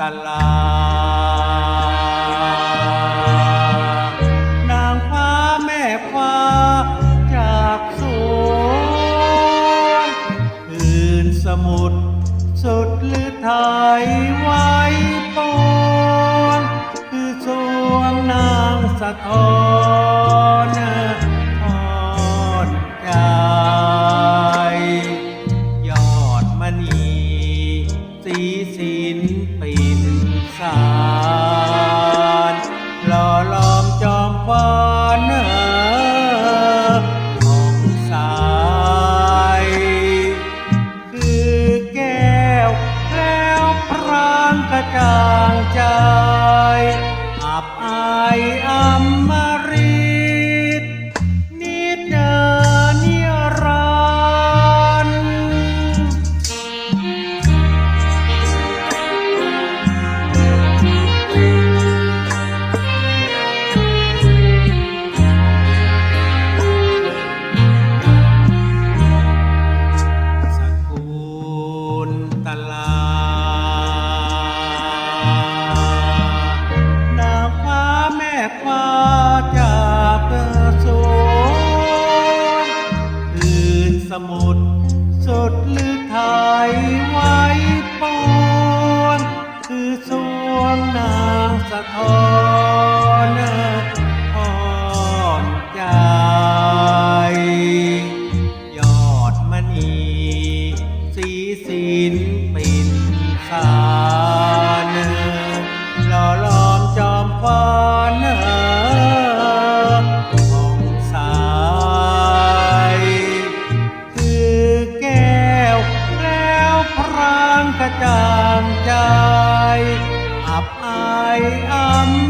ตลานางฟ้าแม่ฟ้าจากสวนคืนสมุทรสุดลือไทยไว้ปนคือสวนนางสะท้อนอ่อนใจยอดมณีสีสี อำมา มุดสุดลือไายไว้ปอนคือสวงนางสะท้อน ใจ อับอายอำ